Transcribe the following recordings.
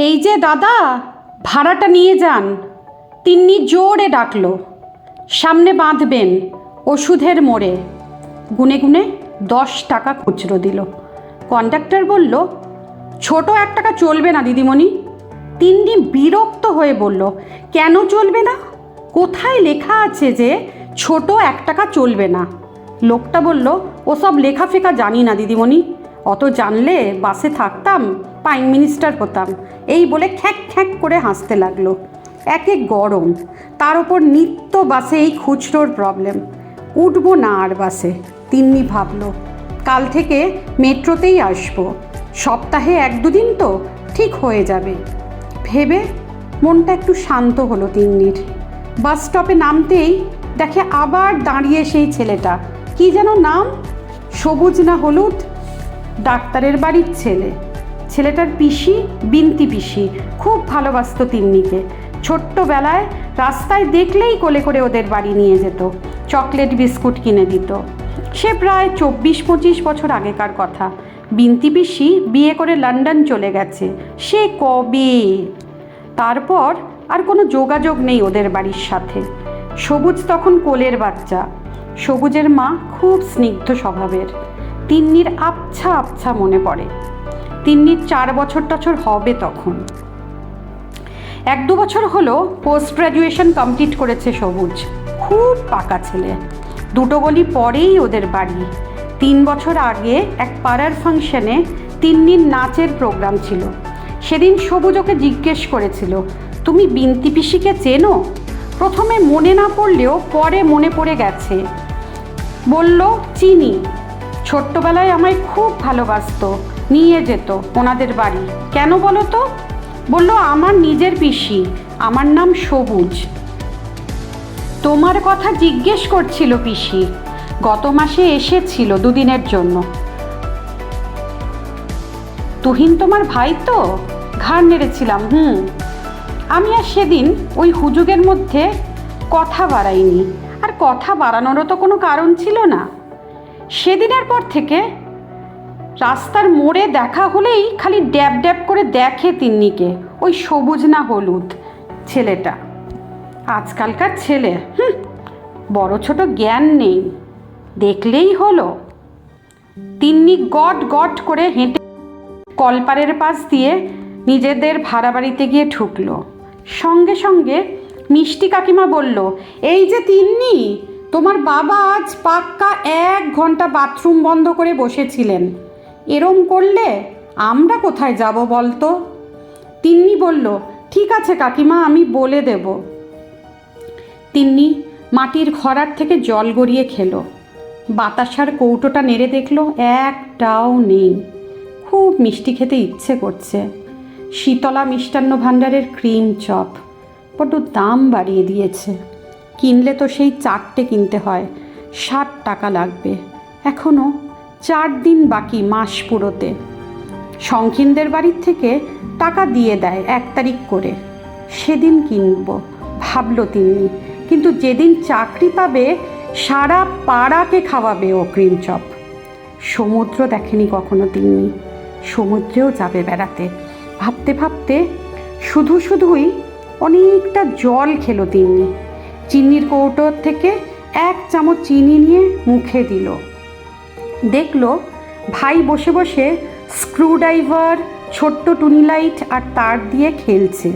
এই যে দাদা, ভাড়াটা নিয়ে যান। তিন্নি জোরে ডাকলো। সামনে বাঁধবেন ওষুধের মোড়ে। গুনে গুনে দশ টাকা খুচরো দিল। কন্ডাক্টর বলল, ছোট এক টাকা চলবে না দিদিমণি। তিন্নি বিরক্ত হয়ে বলল, কেন চলবে না? কোথায় লেখা আছে যে ছোট এক টাকা চলবে না? লোকটা বলল, ওসব লেখা ফেকা জানি না দিদিমণি। অত জানলে বাসে থাকতাম প্রাইম মিনিস্টার হতাম। এই বলে খ্যাক খ্যাক করে হাসতে লাগল। একে গরম। তার ওপর নিত্য বাসে এই খুচরোর প্রবলেম উঠবো না আর বাসে, তিন্নি ভাবলো। কাল থেকে মেট্রোতেই আসব। সপ্তাহে এক দুদিন তো ঠিক হয়ে যাবে। ভেবে মনটা একটু শান্ত হলো তিন্নির। বাস স্টপে নামতেই দেখে আবার দাঁড়িয়ে সেই ছেলেটা। কি যেন নাম? সবুজ না হলুদ? ডাক্তারের বাড়ির ছেলে। ছেলেটার পিসি, বিনতি পিসি। খুব ভালোবাসত তিন্নিকে। ছোট্টবেলায় রাস্তায় দেখলেই কোলে করে ওদের বাড়ি নিয়ে যেত। চকলেট বিস্কুট কিনে দিত। সে প্রায় চব্বিশ পঁচিশ বছর আগেকার কথা। বিনতি পিসি বিয়ে করে লন্ডন চলে গেছে। সে কবে? তারপর আর কোনো যোগাযোগ নেই ওদের বাড়ির সাথে। সবুজ তখন কোলের বাচ্চা। সবুজের মা খুব স্নিগ্ধ স্বভাবের। তিন্নির আবছা আবছা মনে পড়ে। তিন্নির চার বছর টছর হবে তখন। এক দু বছর হলো পোস্ট গ্র্যাজুয়েশন কমপ্লিট করেছে সবুজ। খুব পাকা ছেলে। দুটো গলি পরেই ওদের বাড়ি। তিন বছর আগে এক পাড়ার ফাংশনে তিন্নির নাচের প্রোগ্রাম ছিল। সেদিন সবুজ ওকে জিজ্ঞেস করেছিল, তুমি বিনতি পিসিকে চেনো? প্রথমে মনে না পড়লেও পরে মনে পড়ে গেছে। বলল, চিনি। ছোট্টবেলায় আমায় খুব ভালোবাসতো। নিয়ে যেত ওনাদের বাড়ি। কেন বলো তো? বলল, আমার নিজের পিসি, আমার নাম সবুজ। তোমার কথা জিজ্ঞেস করছিল পিসি। গত মাসে এসেছিল দুদিনের জন্য। তুহিন তোমার ভাই তো? ঘাড় নেড়েছিলাম, হুম। আমি আর সেদিন ওই হুজুগের মধ্যে কথা বাড়াইনি। আর কথা বাড়ানোরও তো কোনো কারণ ছিল না। সেদিনের পর থেকে রাস্তার মোড়ে দেখা হলেই খালি ড্যাব ড্যাব করে দেখে তিন্নিকে, ওই সবুজ না হলুদ ছেলেটা। আজকালকার ছেলে, হুম, বড় ছোট জ্ঞান নেই, দেখলেই হলো। তিন্নি গট গট করে হেঁটে কলপারের পাশ দিয়ে নিজেদের ভাড়া বাড়িতে গিয়ে ঢুকলো। সঙ্গে সঙ্গে মিষ্টি কাকিমা বলল, এই যে তিন্নি, তোমার বাবা আজ পাক্কা এক ঘণ্টা বাথরুম বন্ধ করে বসেছিলেন। এরম করলে আমরা কোথায় যাব বলতো? তিন্নি বলল, ঠিক আছে কাকিমা, আমি বলে দেব। তিন্নি মাটির ঘরার থেকে জল গড়িয়ে খেলো। বাতাসার কৌটোটা নেড়ে দেখল, একটাও নেই। খুব মিষ্টি খেতে ইচ্ছে করছে। শীতলা মিষ্টান্ন ভাণ্ডারের ক্রিম চপ। বড্ড দাম বাড়িয়ে দিয়েছে। কিনলে তো সেই চারটে কিনতে হয়। ষাট টাকা লাগবে। এখনও চার দিন বাকি মাস পুরোতে। শঙ্খিনদের বাড়ির থেকে টাকা দিয়ে দেয় এক তারিখ করে। সেদিন কিনব, ভাবলো তিনি। কিন্তু যেদিন চাকরি পাবে, সারা পাড়াকে খাওয়াবে ও ক্রিম চপ। সমুদ্র দেখেনি কখনো তিনি। সমুদ্রেও যাবে বেড়াতে। ভাবতে ভাবতে শুধু শুধুই অনেকটা জল খেলো তিনি। চিনির কৌটোর থেকে এক চামচ চিনি নিয়ে মুখে দিল। দেখল ভাই বসে বসে স্ক্রুড্রাইভার, ছোট্ট টুনি লাইট আর তার দিয়ে খেলছে।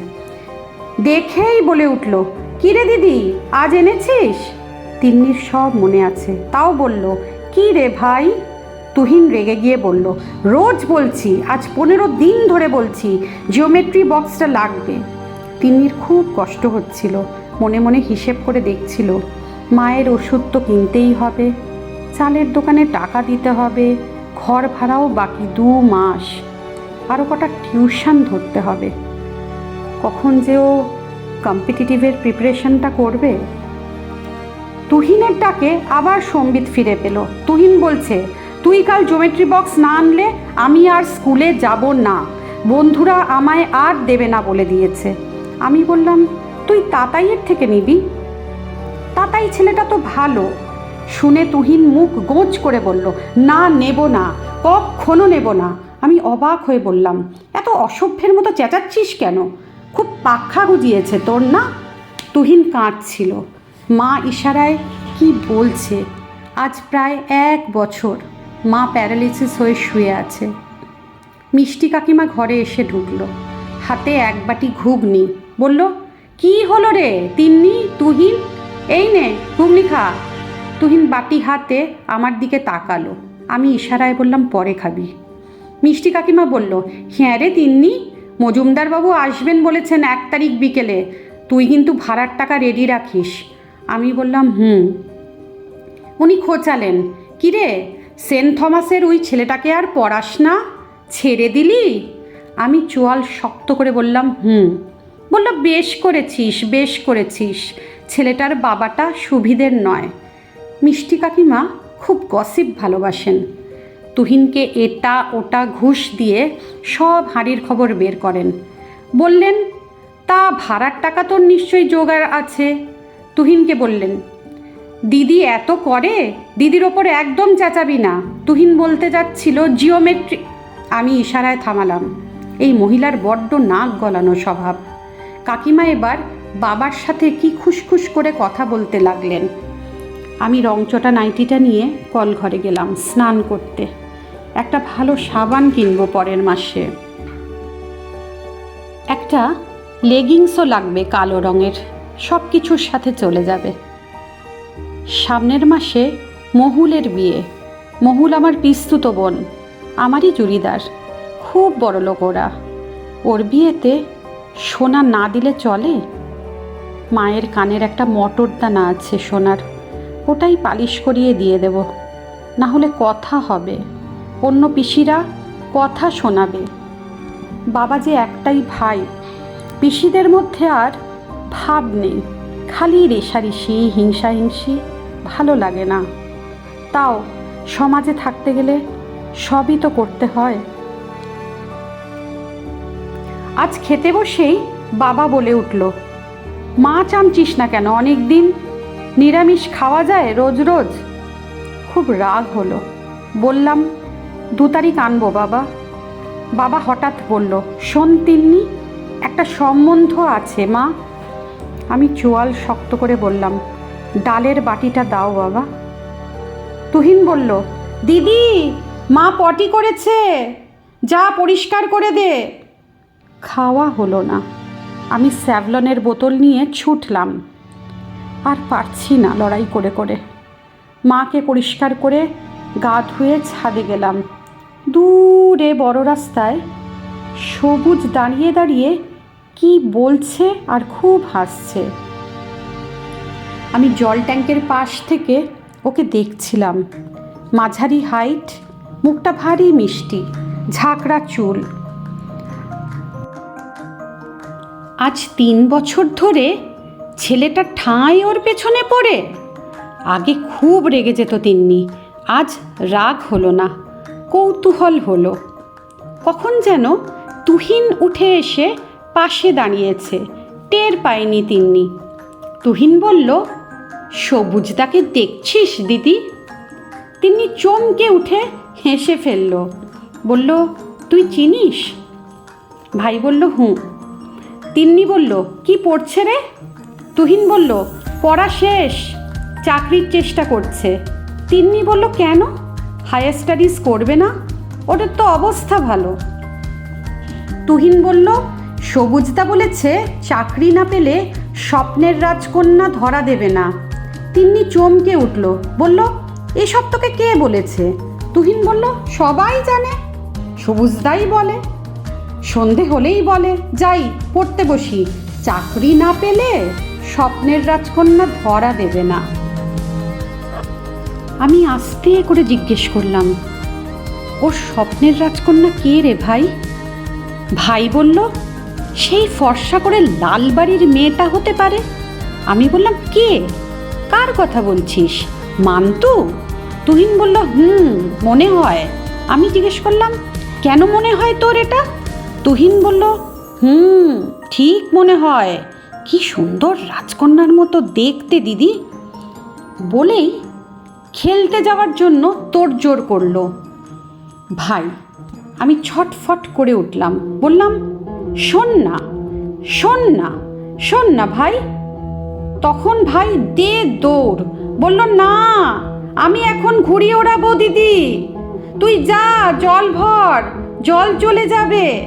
দেখেই বলে উঠল, কিরে দিদি, আজ এনেছিস? তিন্নির সব মনে আছে। তাও বলল, কি রে ভাই? তুহিন রেগে গিয়ে বলল, রোজ বলছি, আজ পনেরো দিন ধরে বলছি, জিওমেট্রি বক্সটা লাগবে। তিন্নির খুব কষ্ট হচ্ছিল। মনে মনে হিসেব করে দেখছিল, মায়ের ওষুধ তো কিনতেই হবে। চালের দোকানে টাকা দিতে হবে, ঘর ভাড়াও বাকি দু মাস। আরও কটা টিউশন ধরতে হবে। কখন যে ও কম্পিটিটিভের প্রিপারেশনটা করবে? তুহিনের ডাকে আবার সম্বিত ফিরে পেল। তুহিন বলছে, তুই কাল জোমেট্রি বক্স না আনলে আমি আর স্কুলে যাব না। বন্ধুরা আমায় আর দেবে না বলে দিয়েছে। আমি বললাম, তুই তাতাইয়ের থেকে নিবি? তাতাই ছেলেটা তো ভালো। শুনে তুহিন মুখ গোঁজ করে বলল, না, নেব না, কখনো নেব না। আমি অবাক হয়ে বললাম, এত অসভ্যের মতো চেঁচাচ্ছিস কেন? খুব পাখা গুজিয়েছে তোর, না? তুহিন কাঁদছিল, মা ইশারায় কি বলছে? আজ প্রায় এক বছর মা প্যারালিসিস হয়ে শুয়ে আছে। মিষ্টি কাকিমা ঘরে এসে ঢুকলো, হাতে এক বাটি ঘুগনি, বলল, কি হলো রে, তিন্নি, তুহিন? এই নে, ঘুগনি খা। তুহিন বাটি হাতে আমার দিকে তাকালো। আমি ইশারায় বললাম, পরে খাবি। মিষ্টি কাকিমা বলল হ্যাঁ রে তিন্নি মজুমদারবাবু আসবেন বলেছেন এক তারিখ বিকেলে। তুই কিন্তু ভাড়ার টাকা রেডি রাখিস। আমি বললাম, হুম। উনি খোঁচালেন কিরে সেন্ট থমাসের ওই ছেলেটাকে আর পড়াস না? ছেড়ে দিলি? আমি চোয়াল শক্ত করে বললাম, হুম। বলল, বেশ করেছিস বেশ করেছিস। ছেলেটার বাবাটা সুবিধের নয়। মিষ্টি কাকিমা খুব গসিপ ভালোবাসেন। তুহিনকে এটা ওটা ঘুষ দিয়ে সব হাঁড়ির খবর বের করেন। বললেন, তা ভাড়ার টাকা তোর নিশ্চয়ই জোগাড় আছে। তুহিনকে বললেন, দিদি এত করে? দিদির ওপর একদম চেঁচাবি না। তুহিন বলতে যাচ্ছিল, জিওমেট্রি আমি ইশারায় থামালাম। এই মহিলার বড্ড নাক গলানো স্বভাব। কাকিমা এবার বাবার সাথে কি খুশখুশ করে কথা বলতে লাগলেন। আমি রংচটা নাইটিটা নিয়ে কল ঘরে গেলাম স্নান করতে। একটা ভালো সাবান কিনবো পরের মাসে। একটা লেগিংসও লাগবে কালো রঙের সব কিছুর সাথে চলে যাবে। সামনের মাসে মহুলের বিয়ে। মহুল আমার পিস্তুত বোন, আমারই চুড়িদার, খুব বড় লোক ওরা। ওর বিয়েতে সোনা না দিলে চলে? মায়ের কানের একটা মটর দানা আছে সোনার। ওটাই পালিশ করিয়ে দিয়ে দেব। না হলে কথা হবে। অন্য পিসিরা কথা শোনাবে। বাবা যে একটাই ভাই, পিসিদের মধ্যে আর ভাব নেই। খালি রেশারেশি হিংসাহিংসি, ভালো লাগে না। তাও সমাজে থাকতে গেলে সবই তো করতে হয়। আজ খেতে বসেই বাবা বলে উঠল মাছ আনছিস না কেন? অনেক দিন নিরামিষ খাওয়া যায় রোজ রোজ? খুব রাগ হলো। বললাম, দু তারিখ আনব বাবা। বাবা হঠাৎ বলল, শোন তিন্নি, একটা সম্বন্ধ আছে মা। আমি চোয়াল শক্ত করে বললাম, ডালের বাটিটা দাও বাবা। তুহিন বলল, দিদি, মা পটি করেছে। যা পরিষ্কার করে দে। খাওয়া হলো না। আমি স্যাভলনের বোতল নিয়ে ছুটলাম। আর পারছি না লড়াই করে করে। মাকে পরিষ্কার করে গা ধুয়ে ছাদে গেলাম। দূরে বড় রাস্তায় সবুজ দাঁড়িয়ে দাঁড়িয়ে কি বলছে আর খুব হাসছে। আমি জল ট্যাঙ্কের পাশ থেকে ওকে দেখছিলাম। মাঝারি হাইট, মুখটা ভারী মিষ্টি, ঝাঁকড়া চুল। আজ তিন বছর ধরে ছেলেটা ঠাঁই ওর পেছনে পড়ে। আগে খুব রেগে যেত তিন্নি, আজ রাগ হলো না, কৌতূহল হলো। কখন যেন তুহিন উঠে এসে পাশে দাঁড়িয়েছে, টের পায়নি তিন্নি। তুহিন বলল সবুজদাকে দেখছিস দিদি? তিন্নি চমকে উঠে হেসে ফেলল, বলল, তুই চিনিস? ভাই বলল, হুঁ। তিন্নি বলল, কি পড়ছে রে? তুহিন বলল, পড়া শেষ, চাকরির চেষ্টা করছে। তিন্নি বলল, কেন? হায়ার স্টাডিজ করবে না? ওটার তো অবস্থা ভালো। তুহিন বলল, সবুজদা বলেছে, চাকরি না পেলে স্বপ্নের রাজকন্যা ধরা দেবে না। তিন্নি চমকে উঠল, বলল, এসব তোকে কে বলেছে? তুহিন বলল, সবাই জানে। সবুজদাই বলে, সন্ধে হলেই বলে, যাই, পড়তে বসি। চাকরি না পেলে স্বপ্নের রাজকন্যা ধরা দেবে না। আমি আস্তে করে জিজ্ঞেস করলাম, ওর স্বপ্নের রাজকন্যা কে রে ভাই? ভাই বলল, সেই ফর্সা করে লালবাড়ির মেয়েটা হতে পারে। আমি বললাম, কে? কার কথা বলছিস? মান্তু? তুহিন বলল, হুম, মনে হয়। আমি জিজ্ঞেস করলাম, কেন মনে হয় তোর এটা? তুহিন বলল, হুম, ঠিক মনে হয়। কি সুন্দর রাজকন্যার মতো দেখতে, দিদি। বলেই খেলতে যাওয়ার জন্য তোড়জোড় করল। ভাই, আমি ছটফট করে উঠলাম। বললাম, শোন না শোন না শোন না ভাই। তখন ভাই দে দৌড়, বলল, না, আমি এখন ঘুড়ি ওড়াবো, দিদি। তুই যা, জল ভর, জল চলে যাবে।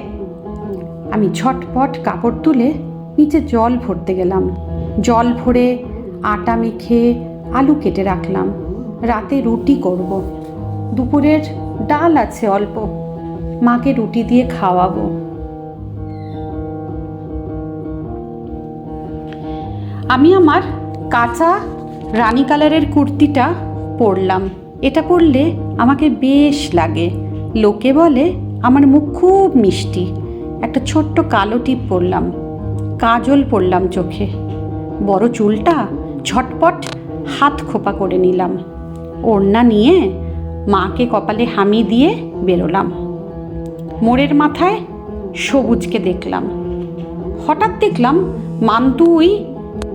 আমি ঝটপট কাপড় তুলে নিচে জল ভরতে গেলাম। জল ভরে আটা মেখে আলু কেটে রাখলাম। রাতে রুটি করব। দুপুরের ডাল আছে অল্প। মাকে রুটি দিয়ে খাওয়াবো। আমি আমার কাঁচা রানী কালারের কুর্তিটা পরলাম। এটা পরলে আমাকে বেশ লাগে। লোকে বলে আমার মুখ খুব মিষ্টি। একটা ছোট্ট কালো টিপ পরলাম। কাজল পরলাম চোখে। বড় চুলটা ঝটপট হাত খোপা করে নিলাম। ওড়না নিয়ে মাকে কপালে হামি দিয়ে বেরোলাম। মোড়ের মাথায় সবুজকে দেখলাম। হঠাৎ দেখলাম মান্তু ওই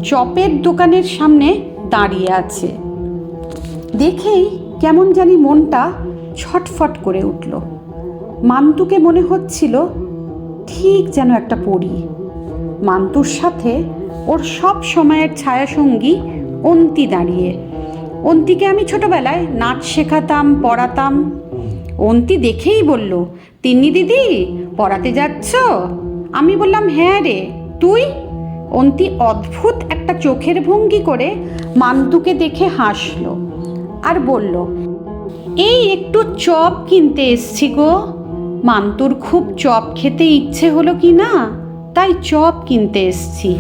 চপের দোকানের সামনে দাঁড়িয়ে আছে। দেখেই কেমন জানি মনটা ছটফট করে উঠল। মান্তুকে মনে হচ্ছিল ঠিক যেন একটা পরী। মান্তুর সাথে ওর সব সময়ের ছায়াসঙ্গী অন্তি দাঁড়িয়ে। অন্তিকে আমি ছোটবেলায় নাচ শেখাতাম, পড়াতাম। অন্তি দেখেই বলল, তিন্নি দিদি, পড়াতে যাচ্ছ? আমি বললাম হ্যাঁ রে, তুই? অন্তি অদ্ভুত একটা চোখের ভঙ্গি করে মান্তুকে দেখে হাসলো আর বলল, এই একটু চপ কিনতে এসছি গো। মান্তুর খুব চপ খেতে ইচ্ছে হলো কি না? তাই চপ কিনতে এসছি।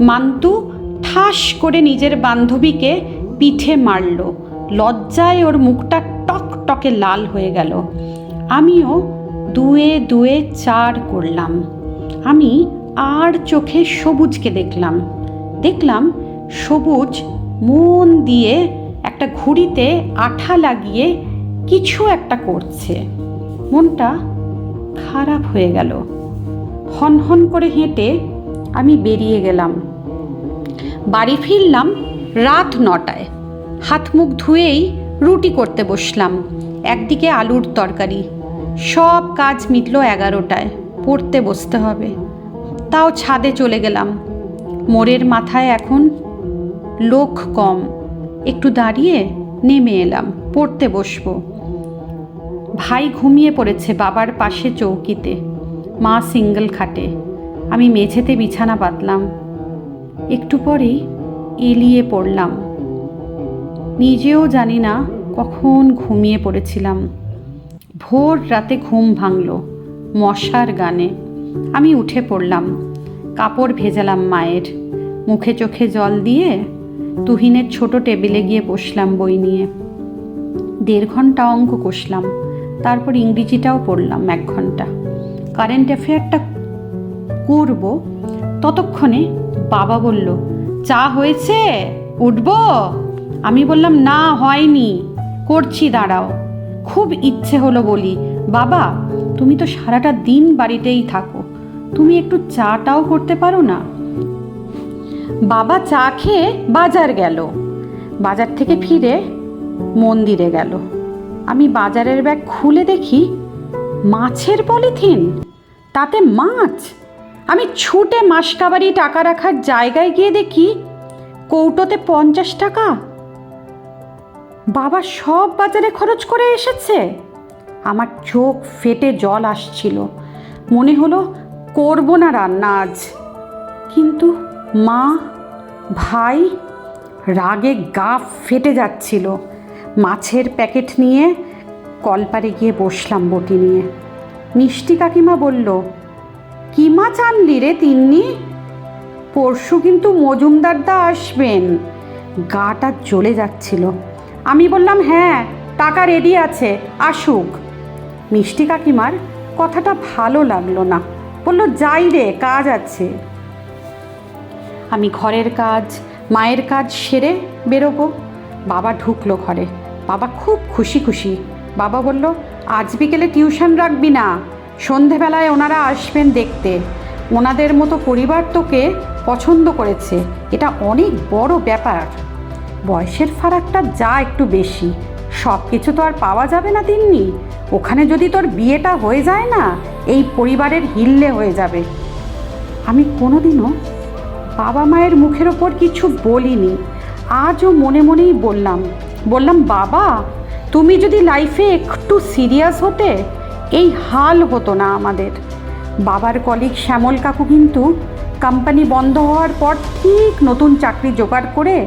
মান্তু ঠাস করে নিজের বান্ধবীকে পিঠে মারল। লজ্জায় ওর মুখটা টক টকে লাল হয়ে গেল। আমিও দুয়ে দুয়ে চার করলাম। আমি আর চোখে সবুজকে দেখলাম। দেখলাম সবুজ মন দিয়ে একটা ঘুড়িতে আঠা লাগিয়ে কিছু একটা করছে। মনটা খারাপ হয়ে গেল। হনহন করে হেঁটে আমি বেরিয়ে গেলাম। বাড়ি ফিরলাম রাত নটায়। হাত মুখ ধুয়েই রুটি করতে বসলাম। একদিকে আলুর তরকারি। সব কাজ মিটল এগারোটায়। পড়তে বসতে হবে। তাও ছাদে চলে গেলাম। মোড়ের মাথায় এখন লোক কম। একটু দাঁড়িয়ে নেমে এলাম। পড়তে বসবো। ভাই ঘুমিয়ে পড়েছে বাবার পাশে চৌকিতে। মা সিঙ্গেল খাটে। আমি মেঝেতে বিছানা পাতলাম একটু পরেই এলিয়ে পড়লাম। নিজেও জানি না কখন ঘুমিয়ে পড়েছিলাম। ভোর রাতে ঘুম ভাঙল মশার গানে। আমি উঠে পড়লাম। কাপড় ভেজালাম মায়ের। মুখে চোখে জল দিয়ে তুহিনের ছোট টেবিলে গিয়ে বসলাম বই নিয়ে। দেড় ঘণ্টা অঙ্ক কষলাম। তারপর ইংরেজিটাও পড়লাম এক ঘণ্টা। কারেন্ট অ্যাফেয়ারটা করব, ততক্ষণে বাবা বলল, চা হয়েছে? উঠব? আমি বললাম, না, হয়নি। করছি, দাঁড়াও। খুব ইচ্ছে হলো বলি, বাবা, তুমি তো সারাটা দিন বাড়িতেই থাকো, তুমি একটু চাটাও করতে পারো না? বাবা চা খেয়ে বাজার গেল। বাজার থেকে ফিরে মন্দিরে গেল। আমি বাজারের ব্যাগ খুলে দেখি, মাছের পলিথিন। তাতে মাছ? আমি ছুটে মাসকাবারি টাকা রাখার জায়গায় গিয়ে দেখি কৌটোতে পঞ্চাশ টাকা। বাবা সব বাজারে খরচ করে এসেছে। আমার চোখ ফেটে জল আসছিল। মনে হলো করব না রান্না আজ। কিন্তু মা, ভাই রাগে গা ফেটে যাচ্ছিল। মাছের প্যাকেট নিয়ে কলপারে গিয়ে বসলাম বটি নিয়ে। মিষ্টি কাকিমা বলল কি মাছ রে তিন্নি? পরশু কিন্তু মজুমদারদা আসবেন। গাটা জ্বলে যাচ্ছিল। আমি বললাম হ্যাঁ টাকা রেডি আছে, আসুক। মিষ্টি কাকিমার কথাটা ভালো লাগল না। বলল, যাই রে, কাজ আছে। আমি ঘরের কাজ, মায়ের কাজ সেরে বেরোবো। বাবা ঢুকলো ঘরে। বাবা খুব খুশি খুশি। বাবা বলল আজ বিকেলে টিউশন রাখবি না। সন্ধেবেলায় ওনারা আসবেন দেখতে। ওনাদের মতো পরিবার তোকে পছন্দ করেছে। এটা অনেক বড় ব্যাপার। বয়সের ফারাকটা যা একটু বেশি। সব কিছু তো আর পাওয়া যাবে না তিন্নি। ওখানে যদি তোর বিয়েটা হয়ে যায় না, এই পরিবারের হিল্লে হয়ে যাবে। আমি কোনোদিনও বাবা মায়ের মুখের ওপর কিছু বলিনি। আজও মনে মনেই বললাম বললাম, বাবা তুমি যদি লাইফে একটু সিরিয়াস হতে, এই হাল হতো না আমাদের। বাবার কলিগ শ্যামল কাকু কিন্তু কোম্পানি বন্ধ হওয়ার পর ঠিক নতুন চাকরি জোগাড় করে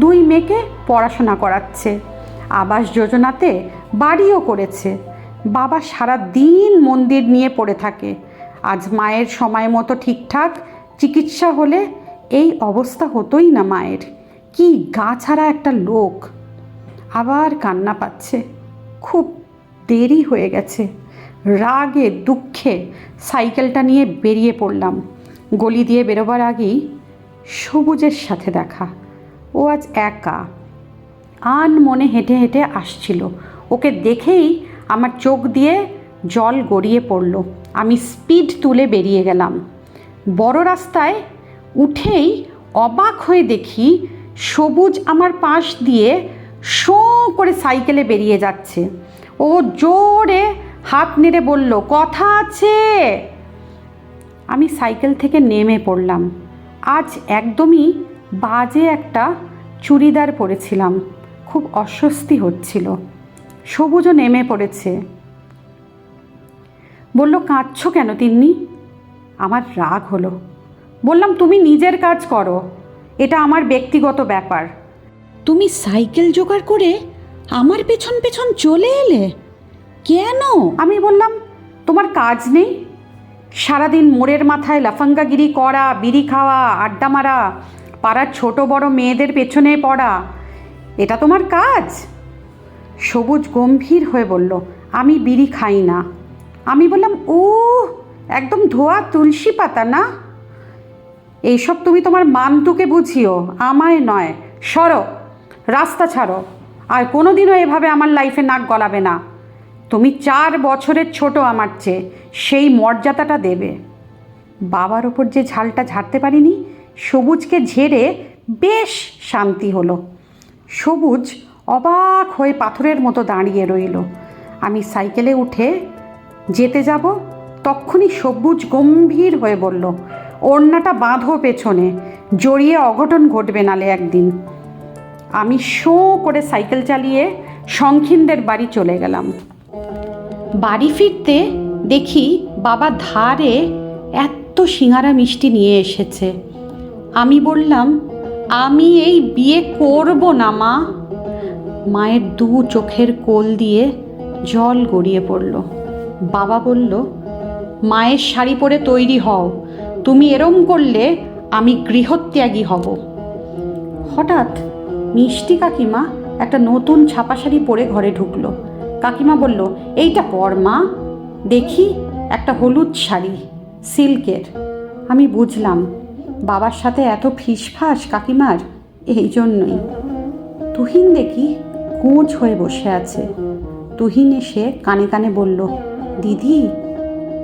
দুই মেয়েকে পড়াশোনা করাচ্ছে। আবাস যোজনাতে বাড়িও করেছে। বাবা সারা দিন মন্দির নিয়ে পড়ে থাকে। আজ মায়ের সময় মতো ঠিকঠাক চিকিৎসা হলে এই অবস্থা হতোই না মায়ের। কি গা ছাড়া একটা লোক। আবার কান্না পাচ্ছে। খুব দেরি হয়ে গেছে। রাগে, দুঃখে সাইকেলটা নিয়ে বেরিয়ে পড়লাম। গলি দিয়ে বেরোবার আগেই সবুজের সাথে দেখা। ও আজ একা। আন মনে হেঁটে হেঁটে আসছিল। ওকে দেখেই আমার চোখ দিয়ে জল গড়িয়ে পড়ল। আমি স্পিড তুলে বেরিয়ে গেলাম। বড় রাস্তায় উঠেই অবাক হয়ে দেখি সবুজ আমার পাশ দিয়ে শো করে সাইকেলে বেরিয়ে যাচ্ছে। ও জোরে হাত নেড়ে বলল, কথা আছে। আমি সাইকেল থেকে নেমে পড়লাম। আজ একদমই বাজে একটা চুড়িদার পরেছিলাম। খুব অস্বস্তি হচ্ছিল। সবুজও নেমে পড়েছে। বলল, কাঁদছো কেন তিন্নি? আমার রাগ হলো। বললাম, তুমি নিজের কাজ করো। এটা আমার ব্যক্তিগত ব্যাপার। তুমি সাইকেল জোগাড় করে আমার পেছন পেছন চলে এলে? কেন? আমি বললাম, তোমার কাজ নেই? সারাদিন মোড়ের মাথায় লাফাঙ্গাগিরি করা, বিড়ি খাওয়া, আড্ডা মারা, পাড়ার ছোট বড় মেয়েদের পেছনে পড়া, এটা তোমার কাজ? সবুজ গম্ভীর হয়ে বলল, আমি বিড়ি খাই না। আমি বললাম ও একদম ধোয়া তুলসী পাতা না? এইসব তুমি তোমার মানতুকে বুঝিও, আমায় নয়, সরো। রাস্তা ছাড়ো। আর কোনোদিনও এভাবে আমার লাইফে নাক গলাবে না। তুমি চার বছরের ছোট আমার চেয়ে, সেই মর্যাদাটা দেবে। বাবার ওপর যে ঝালটা ঝাড়তে পারিনি, সবুজকে ঝেড়ে বেশ শান্তি হলো। সবুজ অবাক হয়ে পাথরের মতো দাঁড়িয়ে রইল। আমি সাইকেলে উঠে যেতে যাব তখনই সবুজ গম্ভীর হয়ে বলল, ওড়নাটা বাঁধো পেছনে, জড়িয়ে অঘটন ঘটবে নালে একদিন। আমি শো করে সাইকেল চালিয়ে শঙ্খিনদের বাড়ি চলে গেলাম। বাড়ি ফিরতে দেখি বাবা ধারে এত সিঙারা মিষ্টি নিয়ে এসেছে। আমি বললাম, আমি এই বিয়ে করব না, মা। মায়ের দু চোখের কোল দিয়ে জল গড়িয়ে পড়ল। বাবা বলল, মায়ের শাড়ি পরে তৈরি হও। তুমি এরম করলে আমি গৃহত্যাগী হব। হঠাৎ মিষ্টি কাকিমা একটা নতুন ছাপা শাড়ি পরে ঘরে ঢুকলো। কাকিমা বলল, এইটা পর মা, দেখি একটা হলুদ শাড়ি, সিল্কের। আমি বুঝলাম, বাবার সাথে এত ফিসফাস কাকিমার, এই জন্যই। তুহিন দেখি কোঁচ হয়ে বসে আছে। তুহিন এসে কানে কানে বলল, দিদি,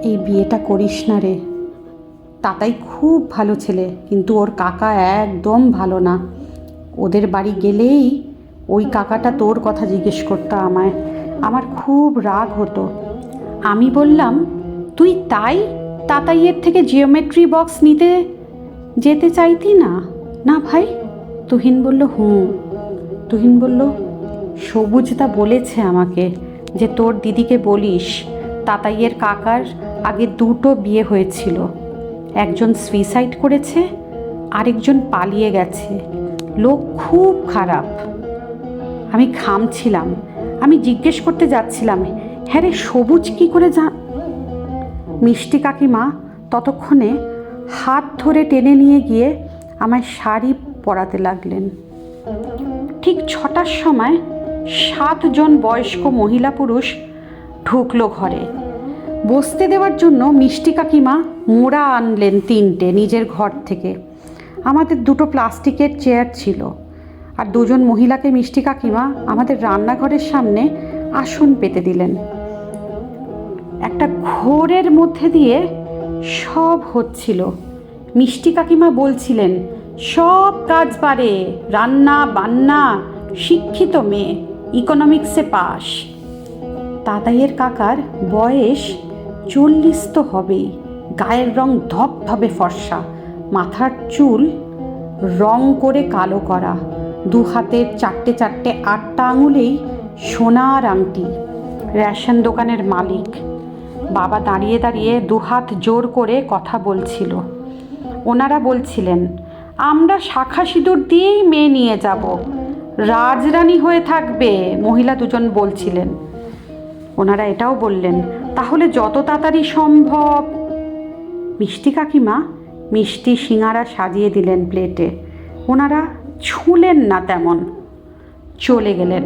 এই বিয়েটা করিস না রে। তাতাই খুব ভালো ছেলে, কিন্তু ওর কাকা একদম ভালো না। ওদের বাড়ি গেলেই ওই কাকাটা তোর কথা জিজ্ঞেস করতো আমায়। আমার খুব রাগ হতো। আমি বললাম, তুই তাই তাতাইয়ের থেকে জিওমেট্রি বক্স নিতে যেতে চাইতি না? না ভাই। তুহিন বলল, হুম। তুহিন বলল, সবুজদা বলেছে আমাকে যে তোর দিদিকে বলিস, তাতাইয়ের কাকার আগে দুটো বিয়ে হয়েছিল। একজন সুইসাইড করেছে, আরেকজন পালিয়ে গেছে। লোক খুব খারাপ। আমি খামছিলাম। আমি জিজ্ঞেস করতে যাচ্ছিলাম হ্যাঁ রে, সবুজ কী করে যা মিষ্টি কাকিমা, ততক্ষণে হাত ধরে টেনে নিয়ে গিয়ে আমায় শাড়ি পরাতে লাগলেন। ঠিক ছটার সময় সাতজন বয়স্ক মহিলা পুরুষ ঢুকলো ঘরে। বসতে দেওয়ার জন্য মিষ্টি কাকিমা মোড়া আনলেন তিনটে নিজের ঘর থেকে। আমাদের দুটো প্লাস্টিকের চেয়ার ছিল আর দুজন মহিলাকে মিষ্টি কাকিমা আমাদের রান্নাঘরের সামনে আসন পেতে দিলেন। একটা ঘোরের মধ্যে দিয়ে সব হচ্ছিল। মিষ্টি কাকিমা বলছিলেন, সব কাজ পারে রান্না, বান্না, শিক্ষিত মেয়ে, ইকোনমিক্সে পাস। তাতাইয়ের কাকার বয়স চল্লিশ তো হবেই, গায়ের রং ধপধপে ফর্সা। মাথার চুল রং করে কালো করা। দু হাতের চারটে চারটে আটটা আঙুলেই সোনার আংটি। রেশন দোকানের মালিক। বাবা দাঁড়িয়ে দাঁড়িয়ে দুহাত জোর করে কথা বলছিল। ওনারা বলছিলেন, আমরা শাখা সিঁদুর দিয়েই মেয়ে নিয়ে যাব। রাজরানী হয়ে থাকবে। মহিলা দুজন বলছিলেন। ওনারা এটাও বললেন, তাহলে যত তাড়াতাড়ি সম্ভব। মিষ্টি কাকিমা মিষ্টি সিঙারা সাজিয়ে দিলেন প্লেটে। ওনারা ছুঁলেন না তেমন। চলে গেলেন।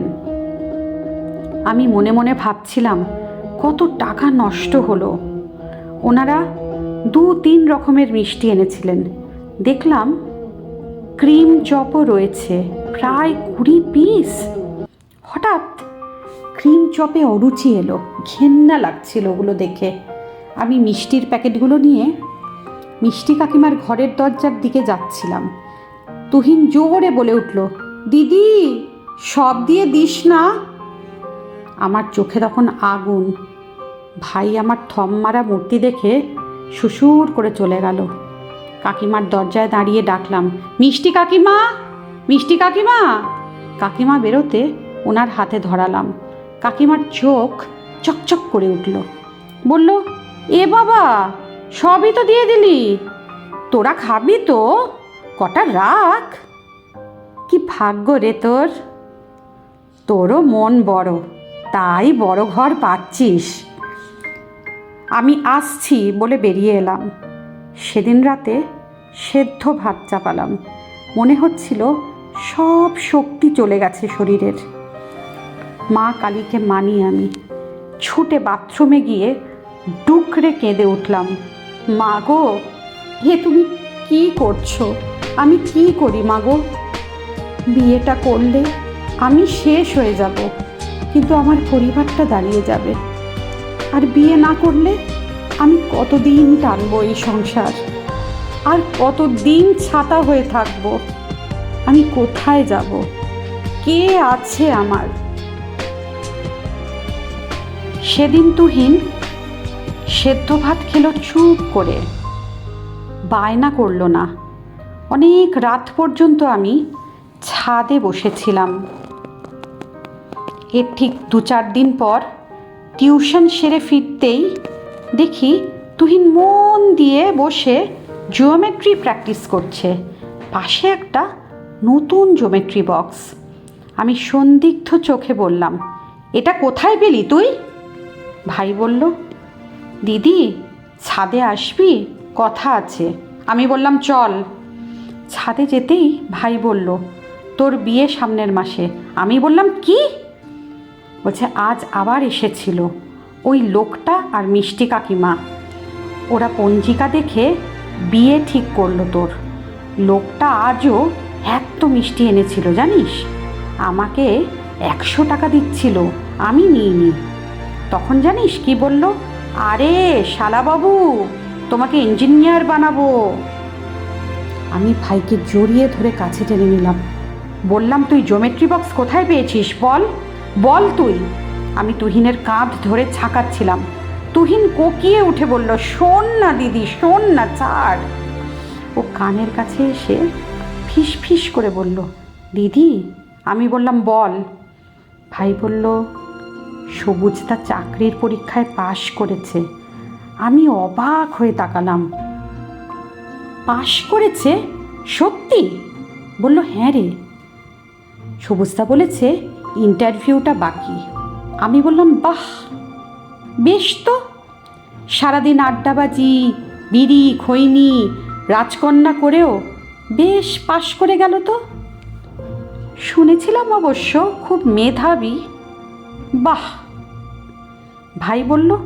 আমি মনে মনে ভাবছিলাম, কত টাকা নষ্ট হলো। ওনারা দু তিন রকমের মিষ্টি এনেছিলেন। দেখলাম ক্রিম চপও রয়েছে, প্রায় কুড়ি পিস। হঠাৎ ক্রিম চপে অরুচি এলো, ঘেন্না লাগছিল ওগুলো দেখে। আমি মিষ্টির প্যাকেটগুলো নিয়ে মিষ্টি কাকিমার ঘরের দরজার দিকে যাচ্ছিলাম। তুহিন জোরে বলে উঠল, দিদি, সব দিয়ে দিস না। আমার চোখে তখন আগুন। ভাই আমার থম মারা মূর্তি দেখে সুসুর করে চলে গেল। কাকিমার দরজায় দাঁড়িয়ে ডাকলাম, মিষ্টি কাকিমা মিষ্টি কাকিমা। কাকিমা বেরোতে ওনার হাতে ধরালাম। কাকিমার চোখ চকচক করে উঠল। বলল, এ বাবা সবই তো দিয়ে দিলি। তোরা খাবি তো, কটা রাখ। কি ভাগ্য রে তোর। তোরও মন বড়, তাই বড় ঘর পাচ্ছিস। আমি আসছি বলে বেরিয়ে এলাম। সেদিন রাতে সেদ্ধ ভাত চাপালাম। মনে হচ্ছিল সব শক্তি চলে গেছে শরীরের। মা কালীকে মানি আমি। ছুটে বাথরুমে গিয়ে ডুকরে কেঁদে উঠলাম। মা গো হে তুমি কি করছ? আমি কি করি মা গো? বিয়েটা করলে আমি শেষ হয়ে যাব, কিন্তু আমার পরিবারটা দাঁড়িয়ে যাবে। আর বিয়ে না করলে আমি কতদিন টানবো এই সংসার? আর কতদিন ছাতা হয়ে থাকব? আমি কোথায় যাব? কে আছে আমার? সেদিন তুহিন সেদ্ধ ভাত খেলো চুপ করে। বায়না করল না। অনেক রাত পর্যন্ত আমি ছাদে বসেছিলাম। এর ঠিক দু চার দিন পর টিউশন সেরে ফিরতেই দেখি তুহিন মন দিয়ে বসে জিওমেট্রি প্র্যাকটিস করছে। পাশে একটা নতুন জিওমেট্রি বক্স আমি সন্দিগ্ধ চোখে বললাম, এটা কোথায় পেলি তুই? ভাই বলল দিদি, ছাদে আসবি? কথা আছে। আমি বললাম, চল। ছাদে যেতেই ভাই বলল, তোর বিয়ে সামনের মাসে। আমি বললাম, কি? বলছে, আজ আবার এসেছিল। ওই লোকটা আর মিষ্টি কাকিমা। ওরা পঞ্জিকা দেখে বিয়ে ঠিক করল তোর। লোকটা আজও এত মিষ্টি এনেছিল, জানিস? আমাকে একশো টাকা দিচ্ছিল, আমি নিইনি। তখন জানিস কি বলল? আরে, শালাবাবু, তোমাকে ইঞ্জিনিয়ার বানাবো। আমি ভাইকে জড়িয়ে ধরে কাছে টেনে নিলাম। বললাম, তুই জোমেট্রি বক্স কোথায় পেয়েছিস? বল বল তুই। আমি তুহিনের কাঁধ ধরে ছাকাচ্ছিলাম। তুহিন কোকিয়ে উঠে বলল, শোন না দিদি, শোন না, ছাড়। ও কানের কাছে এসে ফিস ফিস করে বলল, দিদি, আমি বললাম, বল। ভাই বলল সবুজদা চাকরির পরীক্ষায় পাশ করেছে। আমি অবাক হয়ে তাকালাম। পাশ করেছে? সত্যি? বলল হ্যাঁ রে। সবুজদা বলেছে, ইন্টারভিউটা বাকি। আমি বললাম, বাহ! বেশ তো। সারাদিন আড্ডাবাজি, বিড়ি, খৈনি, রাজকন্যা করেও বেশ পাশ করে গেল তো? শুনেছিলাম অবশ্য খুব মেধাবী। বাহ! ভাই বলল,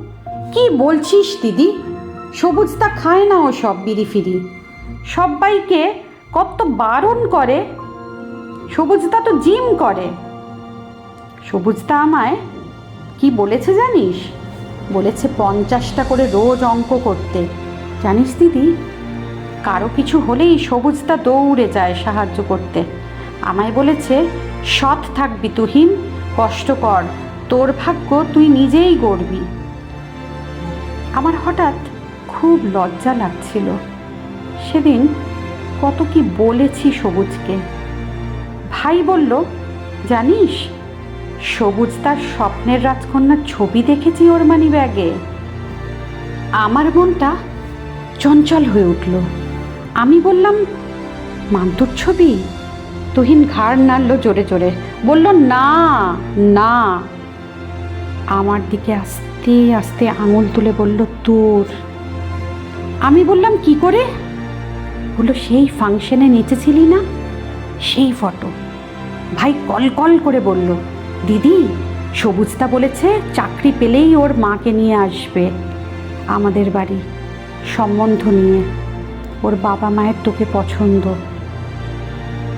কি বলছিস দিদি? সবুজদা খায় না ও সব বিড়ি ফিরি। সবাইকে কত বারণ করে। সবুজদা তো জিম করে। সবুজদা আমায় কি বলেছে জানিস? বলেছে পঞ্চাশটা করে রোজ অঙ্ক করতে। জানিস দিদি, কারও কিছু হলেই সবুজদা দৌড়ে যায় সাহায্য করতে। আমায় বলেছে, সৎ থাকবি তুহিন, কষ্ট কর। তোর ভাগ্য তুই নিজেই গড়বি। আমার হঠাৎ খুব লজ্জা লাগছিল। সেদিন কত কি বলেছি সবুজকে। ভাই বলল, জানিস, সবুজ তার স্বপ্নের রাজকন্যার ছবি দেখেছি ওর মানি ব্যাগে। আমার মনটা চঞ্চল হয়ে উঠল। আমি বললাম, মান্তুর ছবি? তুহিন ঘাড় নাড়ল জোরে জোরে। বলল, না না। আমার দিকে আস্তে আস্তে আঙুল তুলে বলল, তোর। আমি বললাম, কি করে? বলল, সেই ফাংশনে নেচেছিলি না? সেই ফটো ভাই কল কল করে বলল, দিদি, সবুজদা বলেছে চাকরি পেলেই ওর মাকে নিয়ে আসবে আমাদের বাড়ি, সম্বন্ধ নিয়ে। ওর বাবা মায়ের তোকে পছন্দ।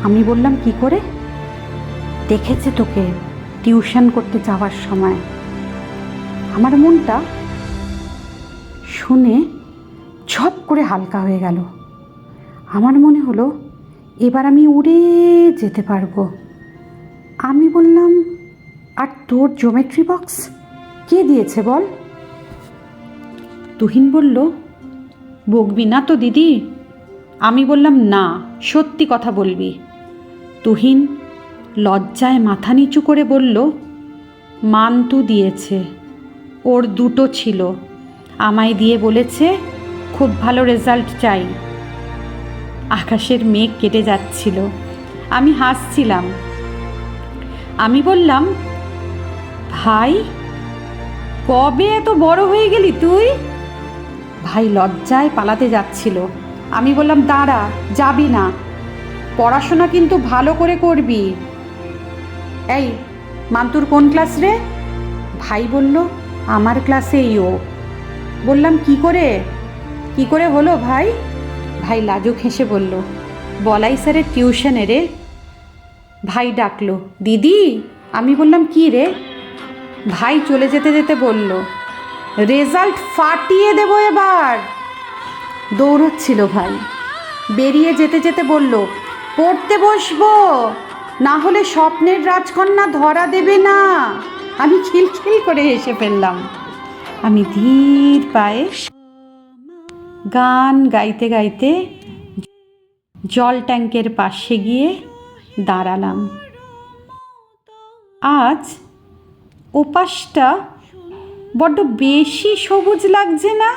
আমি বললাম, কি করে? দেখেছে তোকে টিউশন করতে যাওয়ার সময়। আমার মনটা শুনে ঝপ করে হালকা হয়ে গেল। আমার মনে হলো, এবার আমি উড়ে যেতে পারব। আমি বললাম, আর তোর জোমেট্রি বক্স কে দিয়েছে বল? তুহিন বলল, বকবি না তো দিদি? আমি বললাম, না, সত্যি কথা বলবি। তুহিন লজ্জায় মাথা নিচু করে বলল মান্তু দিয়েছে। ওর দুটো ছিল। আমায় দিয়ে বলেছে, খুব ভালো রেজাল্ট চাই। আকাশের মেঘ কেটে যাচ্ছিল। আমি হাসছিলাম। আমি বললাম, ভাই, কবে এত বড় হয়ে গেলি তুই? ভাই লজ্জায় পালাতে যাচ্ছিল। আমি বললাম, দাঁড়া, যাবি না। পড়াশোনা কিন্তু ভালো করে করবি। এই, মান্তুর কোন ক্লাস রে? ভাই বলল আমার ক্লাসেই ও। বললাম, কি করে? কি করে হলো ভাই? ভাই লাজুক হেসে বলল, বলাই স্যারের টিউশনে রে। ভাই ডাকলো, দিদি, আমি বললাম, কি রে? ভাই চলে যেতে যেতে বলল, রেজাল্ট ফাটিয়ে দেবো এবার। দৌড়চ্ছিল ভাই, বেরিয়ে যেতে যেতে বলল, পড়তে বসবো, না হলে স্বপ্নের রাজকন্যা ধরা দেবে না। আমি খিলখিল করে হেসে ফেললাম। আমি ধীর পায়ে গান গাইতে গাইতে জল ট্যাঙ্কের পাশে গিয়ে দাঁড়ালাম। আজ ওপাশটা বড্ড বেশি সবুজ লাগছে না?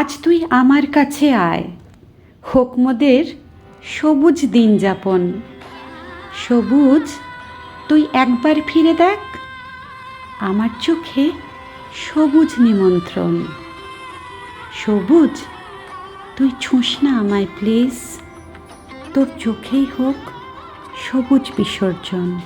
আজ তুই আমার কাছে আয়। হোক মোদের সবুজ দিন যাপন। সবুজ, তুই একবার ফিরে দেখ আমার চোখে সবুজ নিমন্ত্রণ। সবুজ, তুই ছুঁস না আমায়, প্লিজ। তোর চোখেই হোক সবুজ বিসর্জন।